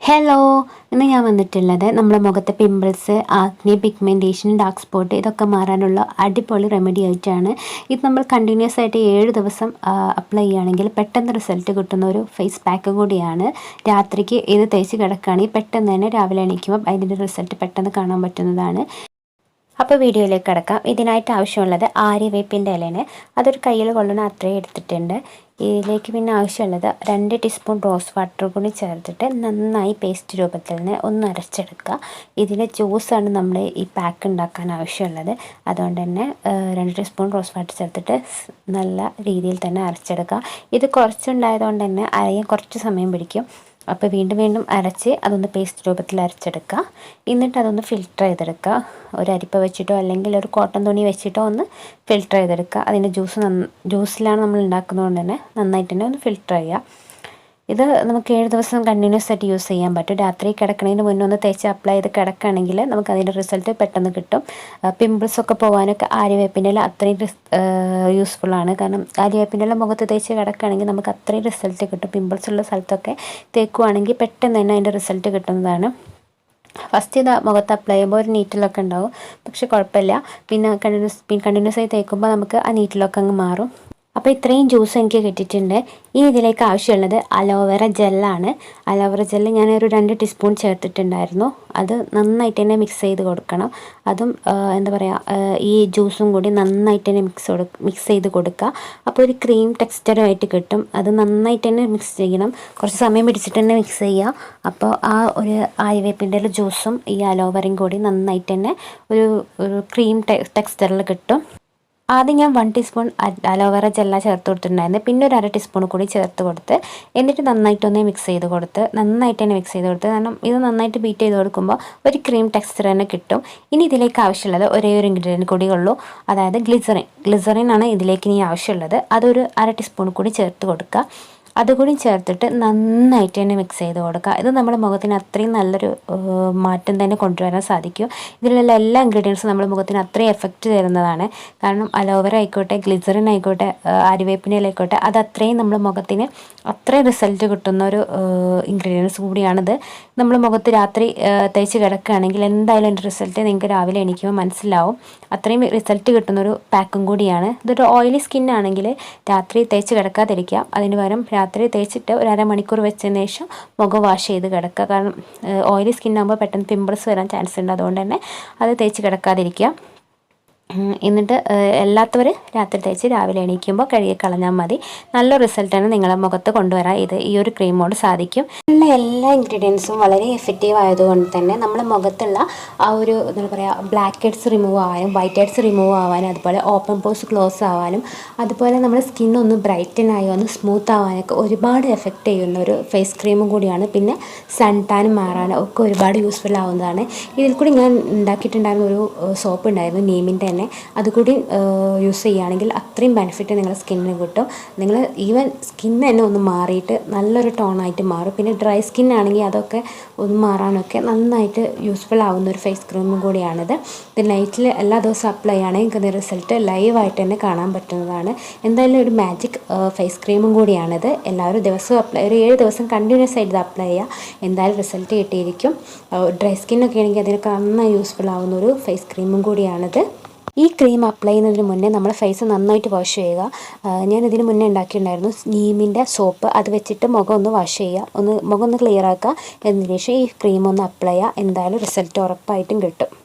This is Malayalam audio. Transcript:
ഹലോ ഇന്ന് ഞാൻ വന്നിട്ടുള്ളത് നമ്മുടെ മുഖത്തെ pimples acne pigmentation dark spot ഇതൊക്കെ മാറാനുള്ള അടിപൊളി റെമഡി ആയിട്ടാണ്. ഇത് നമ്മൾ കണ്ടിന്യൂസ് ആയിട്ട് ഏഴ് ദിവസം അപ്ലൈ ചെയ്യുകയാണെങ്കിൽ പെട്ടെന്ന് റിസൾട്ട് കിട്ടുന്ന ഒരു ഫേസ് പാക്ക് കൂടിയാണ്. രാത്രിക്ക് ഇത് തേച്ച് കിടക്കുകയാണെങ്കിൽ പെട്ടെന്ന് തന്നെ രാവിലെ എണീക്കുമ്പോൾ അതിന്റെ റിസൾട്ട് പെട്ടെന്ന് കാണാൻ പറ്റുന്നതാണ്. അപ്പോൾ വീഡിയോയിലേക്ക് കിടക്കാം. ഇതിനായിട്ട് ആവശ്യമുള്ളത് ആര്യവേപ്പിന്റെ ഇലയാണ്. അതൊരു കയ്യിൽ കൊള്ളുന്ന അത്രയും എടുത്തിട്ടുണ്ട്. ഇതിലേക്ക് പിന്നെ ആവശ്യമുള്ളത് രണ്ട് ടീസ്പൂൺ റോസ് വാട്ടർ കൂടി ചേർത്തിട്ട് നന്നായി പേസ്റ്റ് രൂപത്തിൽ നിന്ന് ഒന്ന് അരച്ചെടുക്കുക. ഇതിലെ ജ്യൂസാണ് നമ്മൾ ഈ പാക്ക് ഉണ്ടാക്കാൻ ആവശ്യമുള്ളത്. അതുകൊണ്ട് തന്നെ രണ്ട് ടീസ്പൂൺ റോസ് വാട്ടർ ചേർത്തിട്ട് നല്ല രീതിയിൽ തന്നെ അരച്ചെടുക്കുക. ഇത് കുറച്ചുണ്ടായതുകൊണ്ട് തന്നെ അരയാൻ കുറച്ച് സമയം പിടിക്കും. അപ്പോൾ വീണ്ടും വീണ്ടും അരച്ച് അതൊന്ന് പേസ്റ്റ് രൂപത്തിൽ അരച്ചെടുക്കുക. എന്നിട്ട് അതൊന്ന് ഫിൽറ്റർ ചെയ്തെടുക്കുക. ഒരു അരിപ്പ വെച്ചിട്ടോ അല്ലെങ്കിൽ ഒരു കോട്ടൺ തുണി വെച്ചിട്ടോ ഒന്ന് ഫിൽറ്റർ ചെയ്തെടുക്കുക. അതിന്റെ ജ്യൂസ് ജ്യൂസിലാണ് നമ്മൾ ഉണ്ടാക്കുന്നതുകൊണ്ട് തന്നെ നന്നായിട്ട് തന്നെ ഒന്ന് ഫിൽറ്റർ ചെയ്യുക. ഇത് നമുക്ക് ഏഴ് ദിവസം കണ്ടിന്യൂസ് ആയിട്ട് യൂസ് ചെയ്യാൻ പറ്റും. രാത്രി കിടക്കുന്നതിന് മുന്നേ ഒന്ന് തേച്ച് അപ്ലൈ ചെയ്ത് കിടക്കുകയാണെങ്കിൽ നമുക്ക് അതിന്റെ റിസൾട്ട് പെട്ടെന്ന് കിട്ടും. പിമ്പിൾസ് ഒക്കെ പോകാനൊക്കെ ആര്യവേപ്പിന്റെ ഇല അത്രയും ആണ്. കാരണം ആര്യവേപ്പിന്റെ ഇല മുഖത്ത് തേച്ച് കിടക്കുകയാണെങ്കിൽ നമുക്ക് അത്രയും റിസൾട്ട് കിട്ടും. പിമ്പിൾസ് ഉള്ള സ്ഥലത്തൊക്കെ തേക്കുവാണെങ്കിൽ പെട്ടെന്ന് തന്നെ അതിന്റെ റിസൾട്ട് കിട്ടുന്നതാണ്. ഫസ്റ്റ് ഇത് മുഖത്ത് അപ്ലൈ ചെയ്യുമ്പോൾ ഒരു നീറ്റിലൊക്കെ ഉണ്ടാവും. പക്ഷെ കുഴപ്പമില്ല. പിന്നെ കണ്ടിന്യൂസ് പിന്നെ കണ്ടിന്യൂസ് ആയി തേക്കുമ്പോൾ നമുക്ക് ആ നീറ്റിലൊക്കെ അങ്ങ് മാറും. അപ്പോൾ ഇത്രയും ജ്യൂസ് എനിക്ക് കിട്ടിയിട്ടുണ്ട്. ഈ ഇതിലേക്ക് ആവശ്യമുള്ളത് അലോവേറ ജെല്ലാണ് അലോവേറ ജെല്ല് ഞാനൊരു രണ്ട് ടീസ്പൂൺ ചേർത്തിട്ടുണ്ടായിരുന്നു. അത് നന്നായിട്ട് തന്നെ മിക്സ് ചെയ്ത് കൊടുക്കണം. അതും എന്താ പറയുക ഈ ജ്യൂസും കൂടി നന്നായിട്ട് തന്നെ മിക്സ് മിക്സ് ചെയ്ത് കൊടുക്കുക. അപ്പോൾ ഒരു ക്രീം ടെക്സ്ചറുമായിട്ട് കിട്ടും. അത് നന്നായിട്ട് തന്നെ മിക്സ് ചെയ്യണം. കുറച്ച് സമയം പിടിച്ചിട്ട് തന്നെ മിക്സ് ചെയ്യുക. അപ്പോൾ ആ ഒരു ആയവേപ്പിന്റെ ജ്യൂസും ഈ അലോവേറയും കൂടി നന്നായിട്ട് തന്നെ ഒരു ഒരു ക്രീം ടെക്സ്ചറിൽ കിട്ടും. ആദ്യം ഞാൻ വൺ ടീസ്പൂൺ അലോവേറ ജെല്ല ചേർത്ത് കൊടുത്തിട്ടുണ്ടായിരുന്നു. പിന്നെ ഒരു അര ടീസ്പൂൺ കൂടി ചേർത്ത് കൊടുത്ത് എന്നിട്ട് നന്നായിട്ടൊന്ന് മിക്സ് ചെയ്ത് കൊടുത്ത് നന്നായിട്ട് തന്നെ മിക്സ് ചെയ്ത് കൊടുത്ത് കാരണം ഇത് നന്നായിട്ട് ബീറ്റ് ചെയ്ത് കൊടുക്കുമ്പോൾ ഒരു ക്രീം ടെക്സ്ചർ തന്നെ കിട്ടും. ഇനി ഇതിലേക്ക് ആവശ്യമുള്ളത് ഒരേ ഒരു ഇൻഗ്രീഡിയന്റ് കൂടി ഉള്ളൂ. അതായത് ഗ്ലിസറിൻ ഗ്ലിസറിൻ ആണ് ഇതിലേക്ക് ഇനി ആവശ്യമുള്ളത്. അതൊരു അര ടീസ്പൂൺ കൂടി ചേർത്ത് കൊടുക്കുക. അതുകൂടി ചേർത്തിട്ട് നന്നായിട്ട് തന്നെ മിക്സ് ചെയ്ത് കൊടുക്കുക. ഇത് നമ്മുടെ മുഖത്തിന് അത്രയും നല്ലൊരു മാറ്റം തന്നെ കൊണ്ടുവരാൻ സാധിക്കും. ഇതിലുള്ള എല്ലാ ഇൻഗ്രീഡിയൻസും നമ്മുടെ മുഖത്തിന് അത്രയും എഫക്റ്റ് തരുന്നതാണ്. കാരണം അലോവേര ആയിക്കോട്ടെ ഗ്ലിസറിൻ ആയിക്കോട്ടെ അരിവേപ്പിനായിക്കോട്ടെ അത് അത്രയും നമ്മുടെ മുഖത്തിന് അത്രയും റിസൾട്ട് കിട്ടുന്ന ഒരു ഇൻഗ്രീഡിയൻസ് കൂടിയാണിത്. നമ്മൾ മുഖത്ത് രാത്രി തേച്ച് കിടക്കുകയാണെങ്കിൽ എന്തായാലും എന്റെ റിസൾട്ട് നിങ്ങൾക്ക് രാവിലെ എണീക്കുമ്പോൾ മനസ്സിലാവും. അത്രയും റിസൾട്ട് കിട്ടുന്ന ഒരു പാക്കും കൂടിയാണ്. ഇതൊരു ഓയിലി സ്കിന്നാണെങ്കിൽ രാത്രി തേച്ച് കിടക്കാതിരിക്കുക. അതിന് പകരം രാത്രി തേച്ചിട്ട് ഒരു അരമണിക്കൂർ വെച്ചതിന് ശേഷം മുഖം വാഷ് ചെയ്ത് കിടക്കുക. കാരണം ഓയിലി സ്കിന്നാകുമ്പോൾ പെട്ടെന്ന് പിമ്പിൾസ് വരാൻ ചാൻസ് ഉണ്ട്. അതുകൊണ്ട് തന്നെ അത് തേച്ച് കിടക്കാതിരിക്കുക. എന്നിട്ട് എല്ലാത്തവർ രാത്രി തേച്ച് രാവിലെ എണീക്കുമ്പോൾ കഴുകി കളഞ്ഞാൽ മതി. നല്ല റിസൾട്ടാണ് നിങ്ങളുടെ മുഖത്ത് കൊണ്ടുവരാൻ. ഇത് ഈ ഒരു ക്രീമോട് സാധിക്കും. ഉള്ള എല്ലാ ഇൻഗ്രീഡിയൻസും വളരെ എഫക്റ്റീവ് ആയതുകൊണ്ട് തന്നെ നമ്മുടെ മുഖത്തുള്ള ആ ഒരു എന്താ പറയുക ബ്ലാക്ക് ഹെഡ്സ് റിമൂവ് ആവാനും വൈറ്റ് ഹെഡ്സ് റിമൂവ് ആവാനും അതുപോലെ ഓപ്പൺ പോസ് ക്ലോസ് ആവാനും അതുപോലെ നമ്മുടെ സ്കിൻ ഒന്ന് ബ്രൈറ്റൻ ആയി ഒന്ന് സ്മൂത്ത് ആവാനൊക്കെ ഒരുപാട് എഫക്റ്റ് ചെയ്യുന്ന ഒരു ഫേസ് ക്രീമും കൂടിയാണ്. പിന്നെ സൺ ടാൻ മാറാനും ഒക്കെ ഒരുപാട് യൂസ്ഫുൾ ആവുന്നതാണ്. ഇതിൽ കൂടി ഞാൻ ഉണ്ടാക്കിയിട്ടുണ്ടായിരുന്ന ഒരു സോപ്പ് ഉണ്ടായിരുന്നു നീമിന്റെ അതുകൂടി യൂസ് ചെയ്യുകയാണെങ്കിൽ അത്രയും ബെനിഫിറ്റ് നിങ്ങളുടെ സ്കിന്നിന് കിട്ടും. നിങ്ങൾ ഈവൻ സ്കിൻ തന്നെ ഒന്ന് മാറിയിട്ട് നല്ലൊരു ടോണായിട്ട് മാറും. പിന്നെ ഡ്രൈ സ്കിൻ ആണെങ്കിൽ അതൊക്കെ ഒന്ന് മാറാനൊക്കെ നന്നായിട്ട് യൂസ്ഫുൾ ആവുന്ന ഒരു ഫേസ് ക്രീമും കൂടിയാണിത്. ഇത് നൈറ്റിൽ എല്ലാ ദിവസവും അപ്ലൈ ആണെങ്കിൽ ഇതിന്റെ റിസൾട്ട് ലൈവായിട്ട് തന്നെ കാണാൻ പറ്റുന്നതാണ്. എന്തായാലും ഒരു മാജിക് ഫേസ് ക്രീമും കൂടിയാണിത്. എല്ലാവരും ദിവസവും അപ്ലൈ ഒരു ഏഴ് ദിവസം കണ്ടിന്യൂസ് ആയിട്ട് ഇത് അപ്ലൈ ചെയ്യുക. എന്തായാലും റിസൾട്ട് കിട്ടിയിരിക്കും. ഡ്രൈ സ്കിന്നൊക്കെ ആണെങ്കിൽ അതിനൊക്കെ നന്നായി യൂസ്ഫുൾ ആവുന്ന ഒരു ഫേസ് ക്രീമും കൂടിയാണിത്. ഈ ക്രീം അപ്ലൈ ചെയ്യുന്നതിന് മുന്നേ നമ്മൾ ഫേസ് നന്നായിട്ട് വാഷ് ചെയ്യുക. ഞാൻ ഇതിന് മുന്നേ ഉണ്ടാക്കിയിട്ടുണ്ടായിരുന്നു. നീമിന്റെ സോപ്പ് അത് വെച്ചിട്ട് മുഖം ഒന്ന് വാഷ് ചെയ്യുക. ഒന്ന് മുഖം ഒന്ന് ക്ലിയർ ആക്കുക. എന്നതിന് ശേഷം ഈ ക്രീം ഒന്ന് അപ്ലൈ ചെയ്യുക. എന്തായാലും റിസൾട്ട് ഉറപ്പായിട്ടും കിട്ടും.